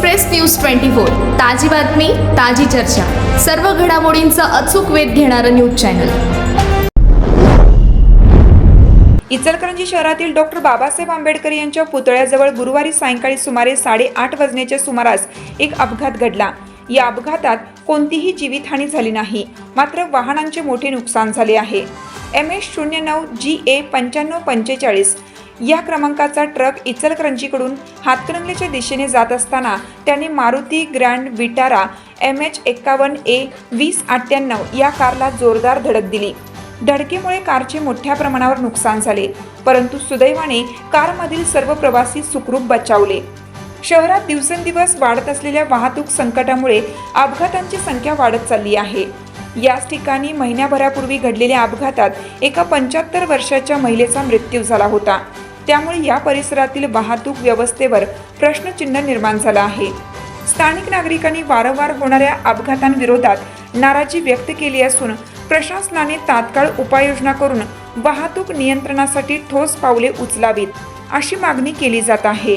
Express news twenty four ताजी बातमी ताजी चर्चा. सर्व घडामोडींचा अचूक वेध घेणारं न्यूज चॅनल. इचलकरंजी शहरातील डॉक्टर बाबासाहेब आंबेडकर यांच्या पुतळ्याजवळ गुरुवारी सायंकाळी सुमारे साडेआठ वाजण्याच्या सुमारास एक अपघात घडला. या अपघातात कोणतीही जीवितहानी झाली नाही. मात्र वाहनांचे मोठे नुकसान झाले आहे. एम एस शून्य नऊ जी ए पंच्याण्णव पंचेचाळीस या क्रमांकाचा ट्रक इचलकरंजीकडून हातकणंगलेच्या दिशेने जात असताना त्याने Maruti grand Vitara M H एक्कावन्न ए वीस अठ्ठ्याण्णव या कारला जोरदार धडक दिली. धडकेमुळे कारचे मोठ्या प्रमाणावर नुकसान झाले परंतु सुदैवाने कारमधील सर्व प्रवासी सुखरूप बचावले. शहरात दिवसेंदिवस वाढत असलेल्या वाहतूक संकटामुळे अपघातांची संख्या वाढत चालली आहे. याच ठिकाणी महिन्याभरापूर्वी घडलेल्या अपघातात एका पंच्याहत्तर वर्षाच्या महिलेचा मृत्यू झाला होता. त्यामुळे या परिसरातील वाहतूक व्यवस्थेवर प्रश्नचिन्ह निर्माण झालं आहे. स्थानिक नागरिकांनी वारंवार होणाऱ्या अपघातांविरोधात नाराजी व्यक्त केली असून प्रशासनाने तात्काळ उपाययोजना करून वाहतूक नियंत्रणासाठी ठोस पावले उचलावीत अशी मागणी केली जात आहे.